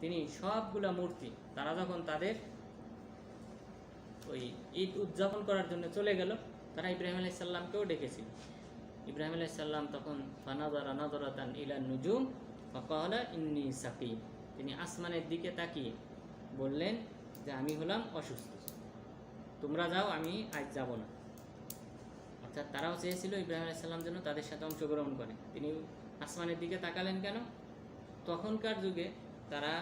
তিনি সবগুলা মূর্তি, তারা যখন তাদের ওই ঈদ উদযাপন করার জন্য চলে গেল, তারা ইব্রাহিম আলাইসাল্লামকেও ডেকেছিল। ইব্রাহিম আলাইসাল্লাম তখন ফানাদারা নাদরাতান ইলা নুজুম ফকহলা ইন্নি সাকিম তিনি আসমানের দিকে তাকিয়ে বললেন যে, আমি হলাম অসুস্থ। তোমরা যাও, আমি আজ যাব না। অর্থাৎ তারাও চেয়েছিল ইব্রাহিম আলাইসাল্লাম যেন তাদের সাথে অংশগ্রহণ করে। তিনি আসমানের দিকে তাকালেন কেন? তখনকার যুগে তারা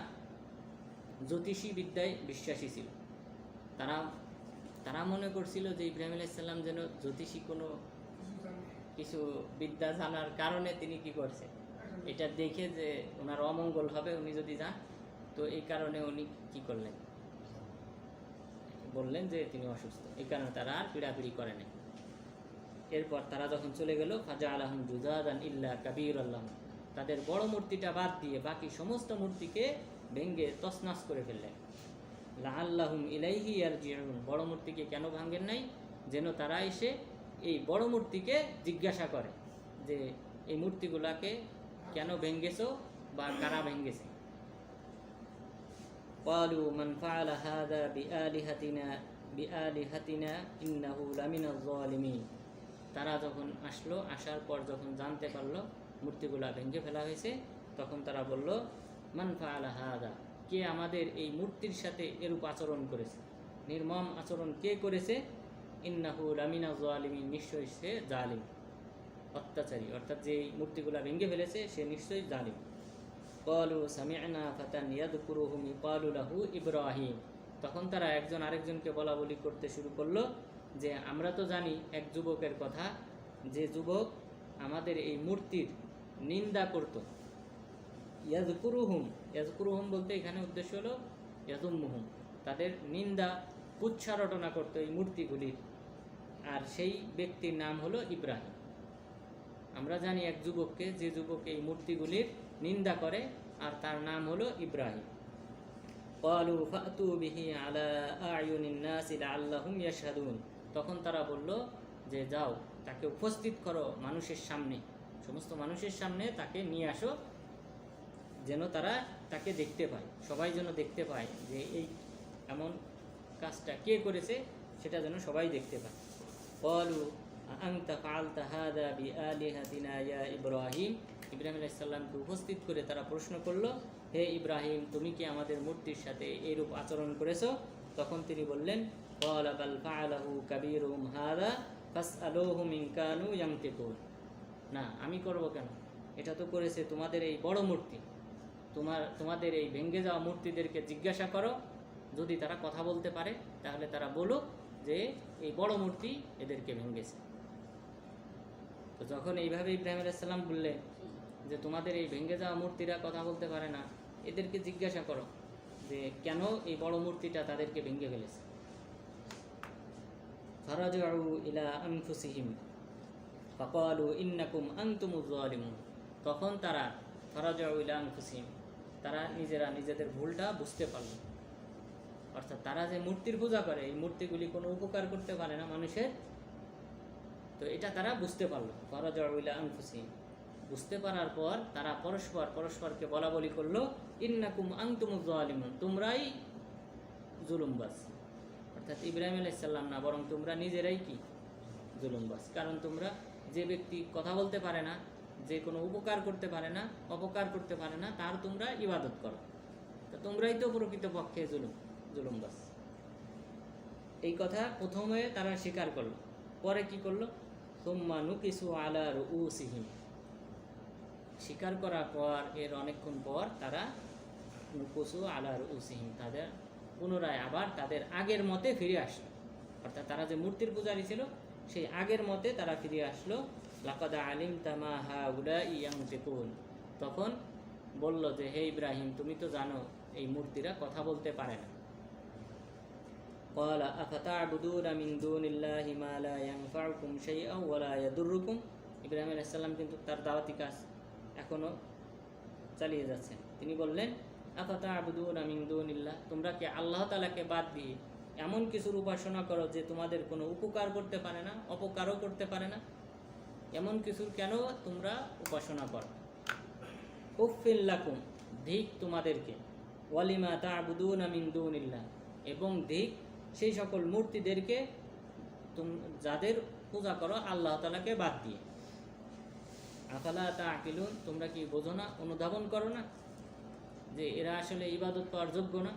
জ্যোতিষী বিদ্যায় বিশ্বাসী ছিল। তারা তারা মনে করছিল যে ইব্রাহিম আলাইসাল্লাম যেন জ্যোতিষী কোনো কিছু বিদ্যা জানার কারণে তিনি কি করছে? এটা দেখে যে ওনার অমঙ্গল হবে, উনি যদি যান, তো এই কারণে উনি কি করলেন? বললেন যে তিনি অসুস্থ। এই কারণে তারা আর পিড়াপিড়ি করে নাই। এরপর তারা যখন চলে গেল ফাজা আলহম জুজাদান ইল্লা কাবির আল্লাহ তাদের বড় মূর্তিটা বাদ দিয়ে বাকি সমস্ত মূর্তিকে ভেঙ্গে তছনছ করে ফেললেন লাহাল্লাহুম ইলাইহি আর বড় মূর্তিকে কেন ভাঙ্গেন নাই যেন তারা এসে এই বড় মূর্তিকে জিজ্ঞাসা করে যে এই মূর্তিগুলাকে কেন ভেঙ্গেছো বা কারা ভেঙ্গেছে قالوا من فعل هذا بآلهتنا بآلهتنا إنه لمن الظالمين তারা যখন আসলো, আসার পর যখন জানতে পারল মূর্তিগুলা ভেঙে ফেলা হয়েছে, তখন তারা বলল মানফা ফাআলা হাদা? কে আমাদের এই মূর্তির সাথে এরূপ আচরণ করেছে? নির্মম আচরণ কে করেছে? ইন্নাহু লামিনা জালিমিন নিশ্চয়ই সে জালিম, অত্যাচারী। অর্থাৎ যে মূর্তিগুলা ভেঙে ফেলেছে, সে নিশ্চয়ই জালিম। কলু সামিআনা ফাতান ইয়াদকুরুহুম ইকালু লাহু ইব্রাহিম। তখন তারা একজন আরেকজনকে বলা বলি করতে শুরু করল যে আমরা তো জানি এক যুবকের কথা যে যুবক আমাদের এই মূর্তির নিন্দা করত ইয়াজকুরুহুম ইয়াজকুরুহুম বলতে এখানে উদ্দেশ্য হলো ইয়াজুম্মুহুম তাদের নিন্দা উচ্চারটনা করতো এই মূর্তিগুলির আর সেই ব্যক্তির নাম হলো ইব্রাহিম আমরা জানি এক যুবককে যে যুবক এই মূর্তিগুলির নিন্দা করে আর তার নাম হলো ইব্রাহিম قالوا فأتوا به على أعين الناس لعلهم يشهدون তখন তারা বলল যে, যাও, তাকে উপস্থিত করো মানুষের সামনে। সমস্ত মানুষের সামনে তাকে নিয়ে আসো, যেন তারা তাকে দেখতে পায়। সবাই যেন দেখতে পায় যে, এই এমন কাজটা কে করেছে, সেটা যেন সবাই দেখতে পায়। বলু ইব্রাহিম? ইব্রাহিম আলাইসাল্লামকে উপস্থিত করে তারা প্রশ্ন করল, হে ইব্রাহিম, তুমি কি আমাদের মূর্তির সাথে এরূপ আচরণ করেছ? তখন তিনি বললেন قال بل فعله كبيرهم هذا فاسألوهم إن كانوا ينطقون না আমি করব কেন এটা তো করেছে তোমাদের এই বড় মূর্তি তোমার তোমাদের এই ভেঙ্গে যাওয়া মূর্তিদেরকে জিজ্ঞাসা করো যদি তারা কথা বলতে পারে তাহলে তারা বলুক যে এই বড় মূর্তি এদেরকে ভেঙ্গেছে তো যখন এইভাবে ইব্রাহিম আলাইসাল্লাম বললেন যে তোমাদের এই ভেঙ্গে যাওয়া মূর্তিরা কথা বলতে পারে না এদেরকে জিজ্ঞাসা করো যে কেন এই বড় মূর্তিটা তাদেরকে ভেঙে ফেলেছে ফারাজু ইলা আনফুসিহিম ফাকালু ইন্নাকুম আনতুমুজ জালিমুন তখন তারা ফারাজু ইলা আনফুসিহিম তারা নিজেরা নিজেদের ভুলটা বুঝতে পারল। অর্থাৎ তারা যে মূর্তির পূজা করে, এই মূর্তিগুলি কোনো উপকার করতে পারে না মানুষের। তো এটা তারা বুঝতে পারল। ফারাজু ইলা আনফুসিহিম বুঝতে পারার পর তারা পরস্পর পরস্পরকে বলা বলি করল, ইন্নাকুম আংতুমুজ জালিমুন তোমরাই জুলুমবাজ। অর্থাৎ ইব্রাহিম আলাইসাল্লাম না, বরং তোমরা নিজেরাই কি? জুলুমবাস কারণ তোমরা যে ব্যক্তি কথা বলতে পারে না, যে কোনো উপকার করতে পারে না, অপকার করতে পারে না, তার তোমরা ইবাদত করো। তো তোমরাই তো প্রকৃতপক্ষে জুলুম, জুলুমবাজ। এই কথা প্রথমে তারা স্বীকার করল, পরে কি করল? সোম্মা নুকিসু আলা রু সিহিম স্বীকার করার পর, এর অনেকক্ষণ পর তারা নুকুসু আলার উসিহিম তাদের পুনরায় আবার তাদের আগের মতে ফিরে আসলো অর্থাৎ তারা যে মূর্তির পূজারী ছিল সেই আগের মতে তারা ফিরে আসলো লাকাদা আলিম তামা হা উলা ইয়াং তেকুন তখন বলল যে হে ইব্রাহিম তুমি তো জানো এই মূর্তিরা কথা বলতে পারে না قال أفتعبدون من دون الله ما لا ينفعكم شيئا ولا يضركم ইব্রাহিম আলাইহিস সালাম কিন্তু তার দাওয়াতি কাজ এখনও চালিয়ে যাচ্ছেন তিনি বললেন আফাতা আবুদুন আমিন্দুনিল্লাহ তোমরা কি আল্লাহ তালাকে বাদ দিয়ে এমন কিছুর উপাসনা করো যে তোমাদের কোনো উপকার করতে পারে না, অপকারও করতে পারে না। এমন কিছুর কেন তোমরা উপাসনা করো? উফিল্লাকুম ধিক তোমাদেরকে। ওয়ালিমা তা'বুদুনা মিন দুনিল্লাহ। এবং ধিক সেই সকল মূর্তিদেরকে যাদের পূজা করো আল্লাহ তালাকে বাদ দিয়ে। আফালা তা'কিলুন, তোমরা কি বোঝো না, অনুধাবন করো না? যে এরা আসলে ইবাদত পাওয়ার যোগ্য না।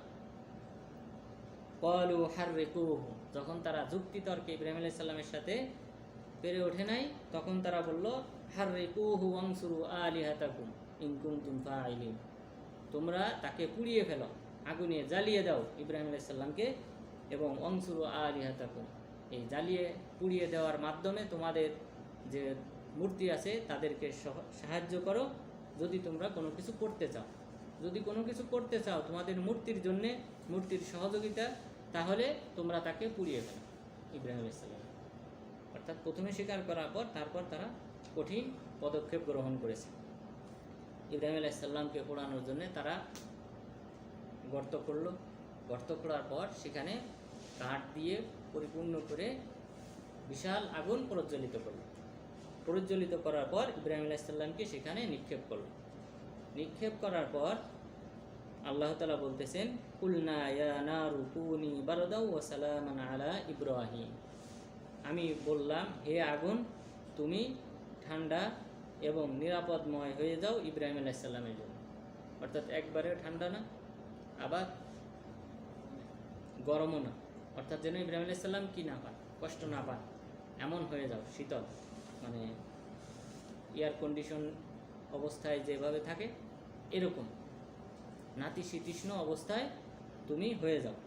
কলু হাররিকুহু। যখন তারা যুক্তি তর্কে ইব্রাহিম আলাইহিস সালামের সাথে পেরে ওঠে নাই, তখন তারা বলল, হাররিকুহু ওয়ানসুরু আলিহাতাকুম ইন কুনতুম ফাইলিন। তোমরা তাকে পুড়িয়ে ফেলো, আগুনে জ্বালিয়ে দাও ইব্রাহিম আলাইহিস সালামকে, এবং অংসুরু আলিহাতাকুম, এই জ্বালিয়ে পুড়িয়ে দেওয়ার মাধ্যমে তোমাদের যে মূর্তি আছে, তাদেরকে সহ- সাহায্য করো, যদি তোমরা কোনো কিছু করতে চাও। যদি কোনো কিছু করতে চাও, তোমাদের মূর্তির জন্যে মূর্তির সহযোগিতা তাহলে তোমরা তাকে পুড়িয়ে ফেলো, ইব্রাহিম ইসলাম অর্থাৎ প্রথমে স্বীকার করার পর তারপর তারা কঠিন পদক্ষেপ গ্রহণ করেছে। ইব্রাহিম আলাইসাল্লামকে পোড়ানোর জন্য তারা গর্ত করল গর্ত করার পর সেখানে কাঠ দিয়ে পরিপূর্ণ করে বিশাল আগুন প্রজ্বলিত করল। প্রজ্বলিত করার পর ইব্রাহিম আলাইসাল্লামকে সেখানে নিক্ষেপ করল। নিক্ষেপ করার পর আল্লাহ তালা বলতেছেন, কুলনা ইয়া নারু কুনি বারদাউ ওয়া সালামান আলা ইব্রাহিম। আমি বললাম, হে আগুন, তুমি ঠান্ডা এবং নিরাপদময় হয়ে যাও ইব্রাহিম আলাইসাল্লামের জন্য। অর্থাৎ একবারে ঠান্ডা না, আবার গরমও না। অর্থাৎ যেন ইব্রাহিম আলাইসাল্লাম কি না পান, কষ্ট না পান, এমন হয়ে যাও, শীতল। মানে এয়ার কন্ডিশন অবস্থায় যেভাবে থাকে, এরকম। নাতিশীতৃষ্ণ অবস্থায় তুমি হয়ে যাও।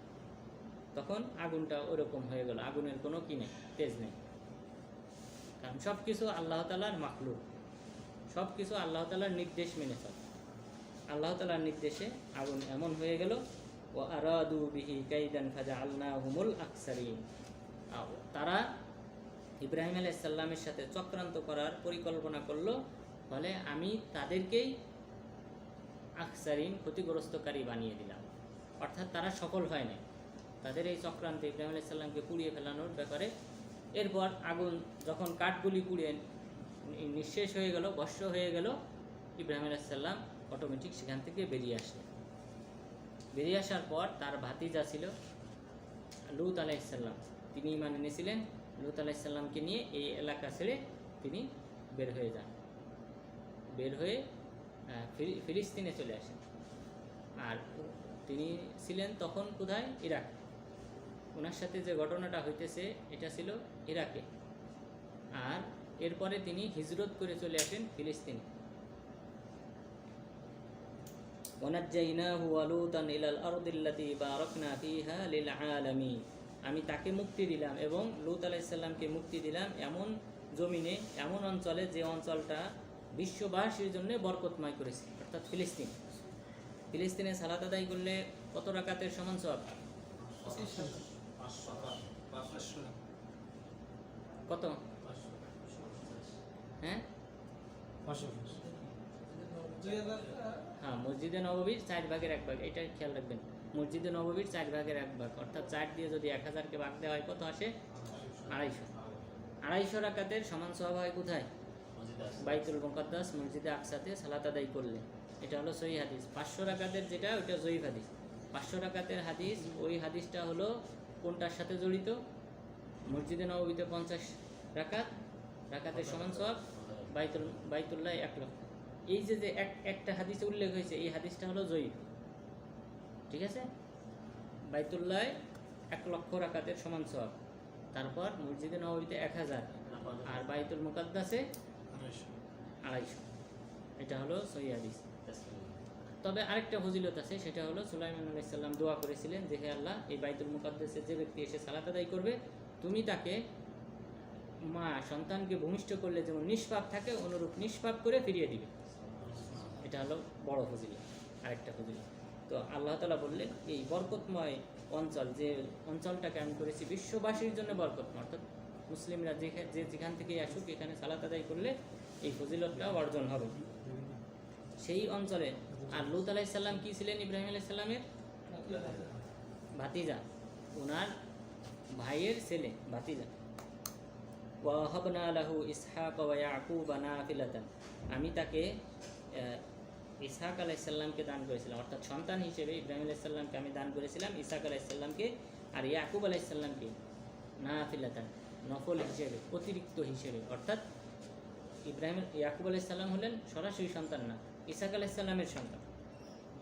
তখন আগুনটা ওরকম হয়ে গেল, আগুনের কোনো কি নেই, তেজ নেই। কারণ সব কিছু আল্লাহ তালার মাখলুক। সব কিছু আল্লাহ তালার নির্দেশ মেনে চল। আল্লাহ তালার নির্দেশে আগুন এমন হয়ে গেল ও আরাদু বিহি কাইদান ফাজা আল্লাহ হুমুল আকসারিন তারা ইব্রাহিম আলাইসাল্লামের সাথে চক্রান্ত করার পরিকল্পনা করল ফলে আমি তাদেরকেই আকসারিন ক্ষতিগ্রস্তকারী বানিয়ে দিলাম। অর্থাৎ তারা সফল হয় নাই। তাদের এই চক্রান্তে ইব্রাহিম আলাইসাল্লামকে পুড়িয়ে ফেলানোর ব্যাপারে এরপর আগুন যখন কাঠগুলি পুড়িয়ে নিঃশেষ হয়ে গেল ভস্য হয়ে গেল, ইব্রাহিম আলাইসাল্লাম অটোমেটিক সেখান থেকে বেরিয়ে আসে বেরিয়ে আসার পর তার ভাতিজা ছিল লুত আলাইসাল্লাম তিনি ইমান এনেছিলেন। লুত আলাইসাল্লামকে নিয়ে এই এলাকা ছেড়ে তিনি বের হয়ে যান। বের হয়ে ফিলিস্তিনে চলে আসেন। আর তিনি ছিলেন তখন কোথায়? ইরাক। ওনার সাথে যে ঘটনাটা হইতেছে, এটা ছিল ইরাকে। আর এরপরে তিনি হিজরত করে চলে আসেন ফিলিস্তিনে। আমি তাকে মুক্তি দিলাম এবং লূত আলাইসাল্লামকে মুক্তি দিলাম এমন জমিনে, এমন অঞ্চলে যে অঞ্চলটা বিশ্ববাসীর জন্য বরকতময় করেছে, অর্থাৎ ফিলিস্তিন। ফিলিস্তিনে সালাত আদায় করলে কত রাকাতের সমান সব কত? হ্যাঁ? হ্যাঁ মসজিদে নববীর চার ভাগের এক ভাগ এটা খেয়াল রাখবেন। মসজিদে নববীর চার ভাগের এক ভাগ, অর্থাৎ চার দিয়ে যদি এক হাজারকে ভাগ দেওয়া হয়, কত আসে? আড়াইশো। আড়াইশো রাকাতের সমান সব হয় কোথায়? বাইতুল মুকদ্দাস মসজিদে আকসাতে সালাত আদায় করলে। এটা হলো সহি হাদিস। পাঁচশো রাকাতের যেটা, ওইটা জয়ীফ হাদিস। পাঁচশো রাকাতের হাদিস, ওই হাদিসটা হলো কোনটার সাথে জড়িত? মসজিদে নবীতে পঞ্চাশ রাকাত রাকাতের সমান সব বাইতুল, বাইতুল্লাহ এক লক্ষ। এই যে যে এক, একটা হাদিসে উল্লেখ হয়েছে, এই হাদিসটা হলো জয়ীফ। ঠিক আছে? বাইতুল্লাহ এক লক্ষ রাকাতের সমান সব তারপর মসজিদে নববীতে এক হাজার। আর বাইতুল মুকাদ্দাসে আড়াইশো। এটা হলো সহি হাদিস। তবে আরেকটা ফজিলত আছে, সেটা হলো সুলাইমান আলাইসাল্লাম দোয়া করেছিলেন যে, হে আল্লাহ, এই বাইতুল মুকাদ্দাসে যে ব্যক্তি এসে সালাত আদায় করবে, তুমি তাকে মা, সন্তানকে ভূমিষ্ঠ করলে যেমন নিষ্পাপ থাকে, অনুরূপ নিষ্পাপ করে ফিরিয়ে দিবে। এটা হলো বড় ফজিলত, আরেকটা ফজিলত। তো আল্লাহ তালা বললেন, এই বরকতময় অঞ্চল, যে অঞ্চলটাকে আমি করেছি বিশ্ববাসীর জন্য বরকতময়, অর্থাৎ মুসলিমরা যে যেখান থেকে আসুক, এখানে সালাত আদায় করলে এই ফজিলতটা অর্জন হবে। সেই অঞ্চলে, আর লুত আলাইসাল্লাম কি ছিলেন ইব্রাহিম আলাইসাল্লামের ভাতিজা। ওনার ভাইয়ের ছেলে, ভাতিজা। ওয়াহাবনা ইসহাক ওয়া ইয়াকুব নাফিলাতান। আমি তাকে ইসাহাক আলাইসাল্লামকে দান করেছিলাম। অর্থাৎ সন্তান হিসেবে ইব্রাহিম আলাইসাল্লামকে আমি দান করেছিলাম, ইসাহাক আলাইসাল্লামকে আর ইয়াকুব আলাইসাল্লামকে না ফিলাতান নফল হিসেবে অতিরিক্ত হিসেবে। অর্থাৎ ইব্রাহিম ইয়াকুব আলাইসাল্লাম হলেন সরাসরি সন্তান না ইসাহাক আলাইসাল্লামের সন্তান।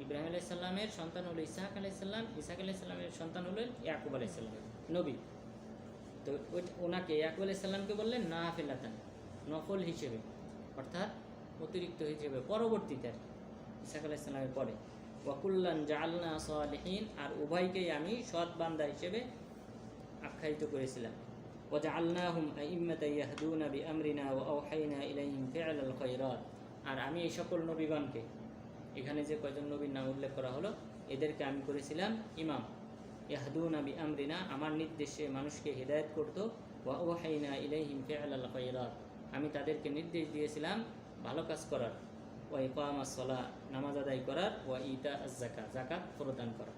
ইব্রাহিম আলাইসাল্লামের সন্তান হলো ইসাহাক আলাইসাল্লাম ইসাহাক আলাইসাল্লামের সন্তান হলেন ইয়াকুব আলাইসাল্লাম নবী। তো ওনাকে ইয়াকুব আলাইসাল্লামকে বললেন না ফেলাতান নফল হিসেবে অর্থাৎ অতিরিক্ত হিসেবে পরবর্তীতে আর কি, ইসাহাক আলাইসাল্লামের পরে। ওয়াকুল্লান জালনা সালেহীন আর উভয়কেই আমি সৎ বান্দা হিসেবে আখ্যায়িত করেছিলাম। وجعلناهم أئمة يهدون بأمرنا وأوحينا إليهم فعل الخيرات আর আমি এই সকল নবীগণকে এখানে যে কয়জন নবীর নাম উল্লেখ করা হলো এদেরকে আমি করেছিলাম ইমাম ইয়াহদুনা বি আমরিনা আমার নির্দেশে মানুষকে হেদায়েত করতো ওয়া ওয়াহাইনা ইলাইহিম ফিআলাল খায়রাত আমি তাদেরকে নির্দেশ দিয়েছিলাম ভালো কাজ করার ওয়া ইকামাস সালাহ নামাজ আদায় করার ওয়া ইতা আজ-যাকাত যাকাত প্রদান করা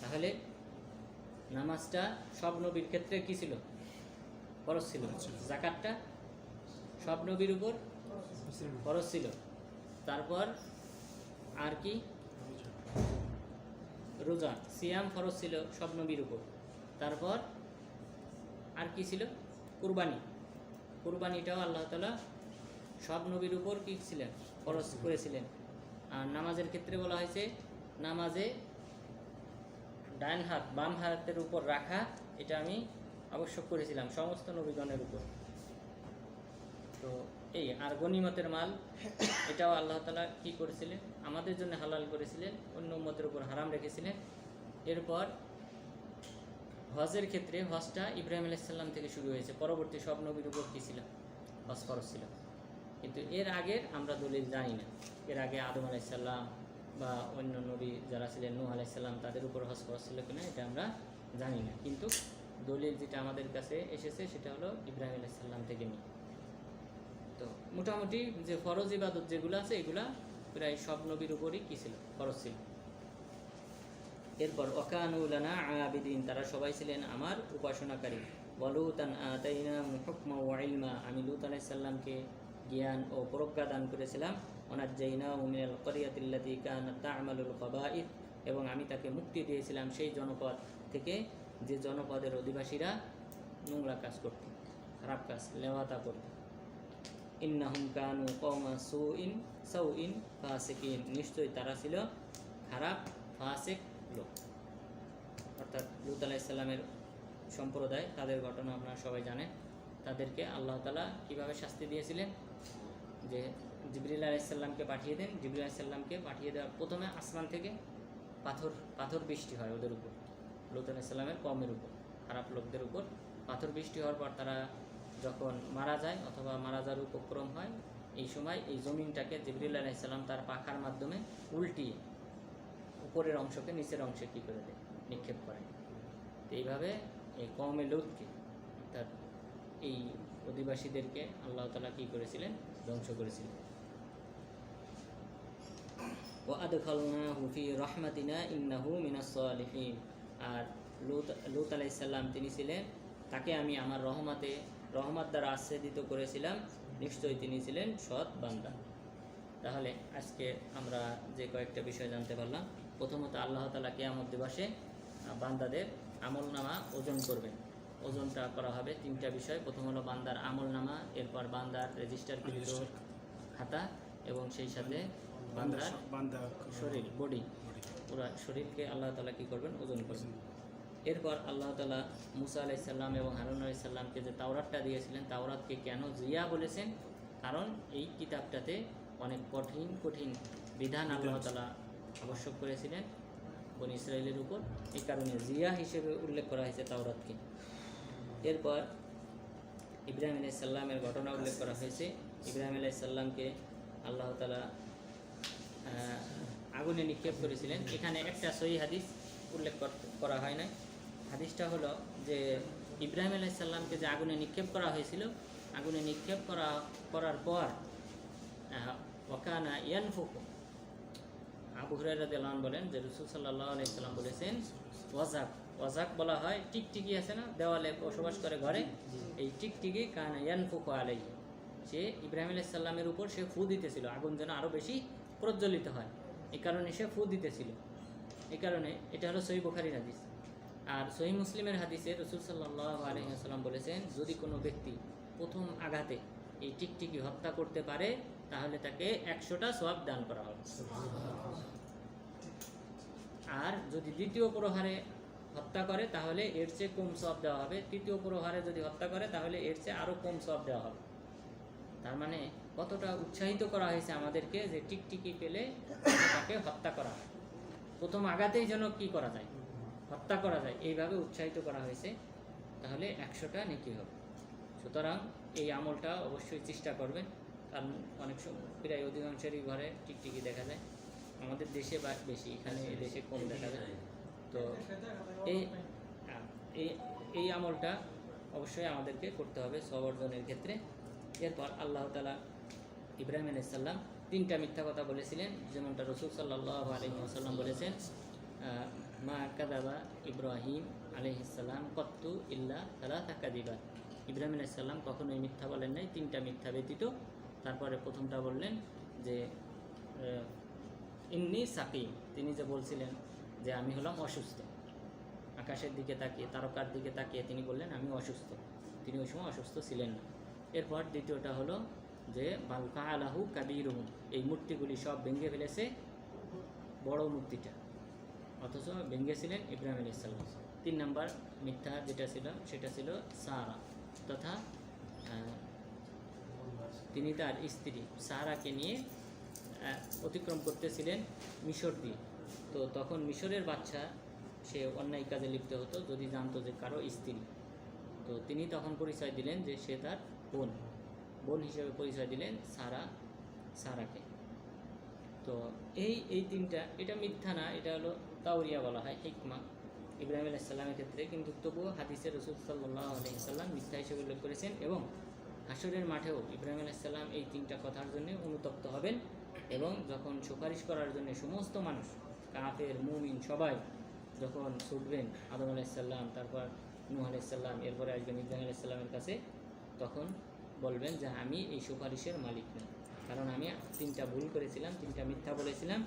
তাহলে নামাজটা সব নবীর ক্ষেত্রে কি ছিল ফরজ ছিল। জাকাতটা সব নবীর উপর ফরজ ছিল। তারপর আর কি? রোজা। সিয়াম ফরজ ছিল সব নবীর উপর। তারপর আর কি ছিল? কুরবানি। কুরবানিটাও আল্লাহ তালা সব নবীর উপর কি ছিলেন? ফরজ করেছিলেন। আর নামাজের ক্ষেত্রে বলা হয়েছে নামাজে ডান হাত বাম হাতের উপর রাখা এটা আমি আবশ্যক করেছিলাম, সমস্ত নবীগণের উপর। তো এই আর গনিমতের মাল, এটাও আল্লাহ তালা কি করেছিলেন? আমাদের জন্য হালাল করেছিলেন, অন্য মতের উপর হারাম রেখেছিলেন। এরপর হজের ক্ষেত্রে হজটা ইব্রাহিম আলাইসাল্লাম থেকে শুরু হয়েছে। পরবর্তী সব নবীর উপর কী ছিল? হজ ফরজ ছিল। কিন্তু এর আগের আমরা দলিল জানি না। এর আগে আদম আলাইসাল্লাম বা অন্য নবী যারা ছিলেন, নূহ আলাইসাল্লাম তাদের উপর হজ ফরজ ছিল কিনা, এটা আমরা জানি না। কিন্তু দলিল যেটা আমাদের কাছে এসেছে, সেটা হলো ইব্রাহিম আলাইসাল্লাম থেকে নিয়ে তো মোটামুটি যে ফরজ ইবাদত যেগুলো আছে, এগুলা প্রায় সব নবীর উপরই কী ছিল? ফরজ ছিল। এরপর অকানুলানা আবিদিন তারা সবাই ছিলেন আমার উপাসনাকারী। বলুতান আতাইনা হুকমা ওয়া ইলমা আমি লুত আলাইসাল্লামকে জ্ঞান ও প্রজ্ঞা দান করেছিলাম। ওনার অনাজ্জাইনা উমিনাল করিয়াতিল্লাতি কান তা'মালুল কবাইদ এবং আমি তাকে মুক্তি দিয়েছিলাম সেই জনপদ থেকে। যে জনপদের অধিবাসীরা নোংরা কাজ করত, খারাপ কাজ, লেওয়াতা করত। ইন্নাহুম কানু কওমা সুইন, সাউইন ফাসিকিন। নিশ্চয়ই তারা ছিল খারাপ, ফাসেক লোক। অর্থাৎ লুত আলাইসাল্লামের সম্প্রদায়, তাদের ঘটনা আপনারা সবাই জানেন। তাদেরকে আল্লাহ তালা কীভাবে শাস্তি দিয়েছিলেন? যে জিবরিল আলাইসাল্লামকে পাঠিয়ে দেন। জিবরিল আলাইসাল্লামকে পাঠিয়ে দেওয়ার প্রথমে আসমান থেকে পাথর পাথর বৃষ্টি হয় ওদের উপর। লুত আলাইসাল্লামের কমের উপর, খারাপ লোকদের উপর। পাথর বৃষ্টি হওয়ার পর তারা যখন মারা যায় অথবা মারা যাওয়ার উপক্রম হয়, এই সময় এই জমিনটাকে জিবরিল আলাইসাল্লাম তার পাখার মাধ্যমে উল্টিয়ে উপরের অংশকে নিচের অংশে কী করে দেয়? নিক্ষেপ করে। তো এইভাবে এই কমে লুতকে, অর্থাৎ এই অধিবাসীদেরকে আল্লাহ তালা কী করেছিলেন? ধ্বংস করেছিলেন। ও আদখালনা হুফি রহমাতিনা ইন্নাহু মিনাস সালিহিন। আর লুত লুত আলাইসাল্লাম তিনি ছিলেন তাকে আমি আমার রহমাতে রহমত দ্বারা আচ্ছাদিত করেছিলাম নিশ্চয়ই তিনি ছিলেন সৎ বান্দা। তাহলে আজকে আমরা যে কয়েকটা বিষয় জানতে পারলাম প্রথমত আল্লাহ তালা কেয়ামত দিবসে বান্দাদের আমল নামা ওজন করবেন ওজনটা করা হবে তিনটা বিষয়। প্রথম হলো বান্দার আমল নামা এরপর বান্দার রেজিস্টারকৃত খাতা এবং সেই সাথে বান্দার বান্দা শরীর বডি পুরা শরীরকে আল্লাহ তালা কী করবেন? ওজন করবেন। এরপর আল্লাহ তালা মুসা আলাইসাল্লাম এবং হারুন আলাইসাল্লামকে যে তাওরাতটা দিয়েছিলেন তাওরাতকে কেন জিয়া বলেছেন? কারণ এই কিতাবটাতে অনেক কঠিন কঠিন বিধান আল্লাহ তালা আবশ্যক করেছিলেন বন ইসরায়েলের উপর। এই কারণে জিয়া হিসেবে উল্লেখ করা হয়েছে তাওরাতকে। এরপর ইব্রাহিম আলাইসাল্লামের ঘটনা উল্লেখ করা হয়েছে। ইব্রাহিম আলাইসাল্লামকে আল্লাহ তালা আগুনে নিক্ষেপ করেছিলেন। এখানে একটা সহি হাদিস উল্লেখ করা হয় নাই। হাদিসটা হলো যে, ইব্রাহিম আলাইসাল্লামকে যে আগুনে নিক্ষেপ করা হয়েছিল, আগুনে নিক্ষেপ করা, করার পর ওকানা ইয়ানফুকু। আবু হুরাইরা বলেন যে, রসুল সাল্লাহ আলাইসাল্লাম বলেছেন, ওয়াজাক ওয়াজাক বলা হয়, টিকটিকি আছে না, দেওয়ালে বসবাস করে ঘরে, এই টিকটিকি কানা ইয়ানফুকু আলাই সে ইব্রাহিম আলাইসাল্লামের উপর সে ফু দিতেছিল, আগুন যেন আরও বেশি প্রজ্বলিত হয়। এই কারণে সে ফু দিতেছিল। এই কারণে এটা হলো সহি বুখারির হাদিস। আর সহি মুসলিমের হাদিসে রসুল সাল্লাহ আলহিহাস্লাম বলেছেন, যদি কোনো ব্যক্তি প্রথম আঘাতে এই টিকটিকি হত্যা করতে পারে, তাহলে তাকে একশোটা সোয়াব দান করা হবে। আর যদি দ্বিতীয় প্রহারে হত্যা করে, তাহলে এর চেয়ে কম সব দেওয়া হবে। তৃতীয় প্রহারে যদি হত্যা করে, তাহলে এর চেয়ে আরও কম সব দেওয়া হবে। তার মানে কতটা উৎসাহিত করা হয়েছে আমাদেরকে যে টিকটিকি পেলে তাকে হত্যা করা হয়। প্রথম আঘাতেই যেন কি করা যায়? হত্যা করা যায়। এইভাবে উৎসাহিত করা হয়েছে। তাহলে একশোটা নেকি হবে। সুতরাং এই আমলটা অবশ্যই চেষ্টা করবেন। কারণ অনেক সময় প্রায় অধিকাংশেরই ঘরে টিকটিকি দেখা যায়। আমাদের দেশে বা বেশি এখানে এই দেশে কম দেখা যায়। তো এই এই এই আমলটা অবশ্যই আমাদেরকে করতে হবে সব অর্জনের ক্ষেত্রে। এরপর আল্লাহ তালা ইব্রাহিম আলাইসাল্লাম তিনটা মিথ্যা কথা বলেছিলেন, যেমনটা রসুল সাল্লাহ আলহিহাসাল্লাম বলেছেন মা কাদাবা ইব্রাহিম আলহিসাল্লাম কত্তু ইল্লা তালা তাকাদিবা ইব্রাহিম আলাইসাল্লাম কখনোই মিথ্যা বলেন নাই, তিনটা মিথ্যা ব্যতীত। তারপরে প্রথমটা বললেন যে ইন্নি সাকিম, তিনি যে বলছিলেন যে আমি হলাম অসুস্থ। আকাশের দিকে তাকিয়ে, তারকার দিকে তাকিয়ে তিনি বললেন, আমি অসুস্থ। তিনি ওই সময় অসুস্থ ছিলেন না। এরপর দ্বিতীয়টা হলো যে বালকা আলাহু কাবিরুহুম এই মূর্তিগুলি সব ভেঙে ফেলেছে বড় মূর্তিটা। অথচ ভেঙেছিলেন ইব্রাহিম আলী ইসলাম তিন নম্বর মিথ্যা যেটা ছিল, সেটা ছিল সারা তথা তিনি তার স্ত্রী সারাকে নিয়ে অতিক্রম করতেছিলেন মিশর দিয়ে। তো তখন মিশরের বাচ্চা সে অন্যায় কাজে লিপ্ত হতো, যদি জানতো যে কারও স্ত্রী। তো তিনি তখন পরিচয় দিলেন যে সে তার বোন। বোন হিসেবে পরিচয় দিলেন সারা, সারাকে। তো এই এই তিনটা, এটা মিথ্যা না, এটা হলো তাওরিয়া বলা হয়, হিকমা। ইব্রাহিম আলাইসাল্লামের ক্ষেত্রে কিন্তু তবুও হাদিসে রসুল সাল্লাহ আলহিসাল্লাম মিথ্যা হিসেবে উল্লেখ করেছেন এবং হাসরের মাঠেও ইব্রাহিম আলাইসাল্লাম এই তিনটা কথার জন্য অনুতপ্ত হবেন এবং যখন সুপারিশ করার জন্য সমস্ত মানুষ, কাফের, মুমিন সবাই যখন ছুটবেন আদম আলাইসাল্লাম তারপর নূহ আলাইসাল্লাম এরপরে আসবেন ইব্রাহিম আলাইসাল্লামের কাছে, তখন বলবেন যে আমি এই সুপারিশের মালিক না। কারণ আমি তিনটা ভুল করেছিলাম, তিনটা মিথ্যা বলেছিলাম,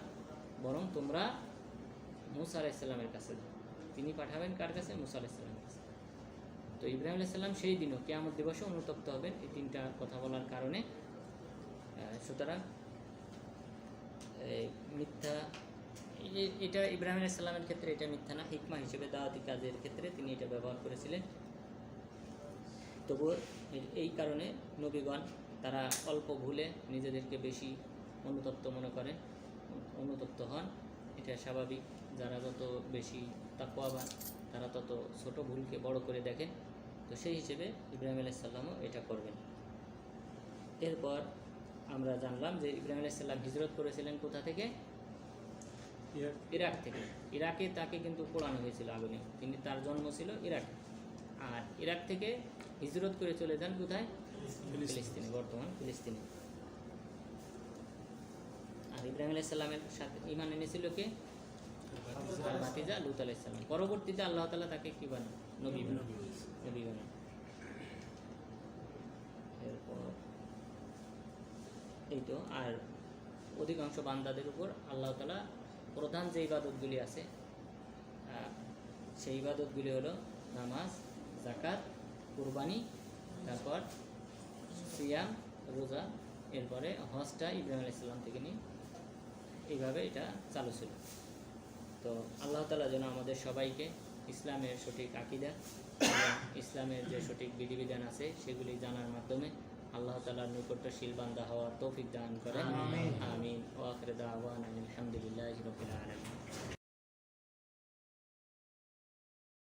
বরং তোমরা মুসা আলাইসাল্লামের কাছে যাও। তিনি পাঠাবেন কার কাছে? মুসা আলাইসাল্লামের কাছে। তো ইব্রাহিম আলাইসাল্লাম সেই দিনও কেয়ামত দিবসে অনুতপ্ত হবেন এই তিনটা কথা বলার কারণে। সুতরাং মিথ্যা এটা ইব্রাহিম আলাইসাল্লামের ক্ষেত্রে এটা মিথ্যা না, হিকমা হিসেবে দাওয়াতি কাজের ক্ষেত্রে তিনি এটা ব্যবহার করেছিলেন। তবুও এই কারণে নবীগণ তারা অল্প ভুলে নিজেদেরকে বেশি অনুতপ্ত মনে করেন অনুতপ্ত হন। এটা স্বাভাবিক। যারা যত বেশি তাকওয়াবান তারা তত ছোট ভুলকে বড় করে দেখেন তো সেই হিসেবে ইব্রাহিম আলাইসাল্লামও এটা করবেন। এরপর আমরা জানলাম যে ইব্রাহিম আলাইসাল্লাম হিজরত করেছিলেন কোথা থেকে? ইরাক থেকে। ইরাকে তাকে কিন্তু পোড়ানো হয়েছিল আগুনে। তিনি তার জন্ম ছিল ইরাক। আর ইরাক থেকে হিজরত করে চলে যান কোথায়? ফিলিস্তিনে। বর্তমান ফিলিস্তিনে। আর ইব্রাহিম আলাইসাল্লামের সাথে ইমান এনেছিল কে? তার ভাতিজা লুত আলাইসাল্লাম পরবর্তীতে আল্লাহ তালা তাকে কি বানান নবী বানান নবী বানান এরপর এই তো আর অধিকাংশ বান্দাদের উপর আল্লাহ তালা প্রধান যে ইবাদতগুলি আছে সেই ইবাদতগুলি হলো নামাজ জাকাত কোরবানি তারপর সিয়াম রোজা এরপরে হজটা ইব্রাহিম আলি ইসলাম থেকে নিয়ে। এইভাবে এটা চালু ছিল। তো আল্লাহ তালা যেন আমাদের সবাইকে ইসলামের সঠিক আকিদা ইসলামের যে সঠিক বিধিবিধান আছে সেগুলি জানার মাধ্যমে আল্লাহ তালার নৈকট্যশীল বান্দা হওয়ার তৌফিক দান করেন। আমি ওয়াকরে দাওয়ান আলহামদুলিল্লাহ রবিল আলম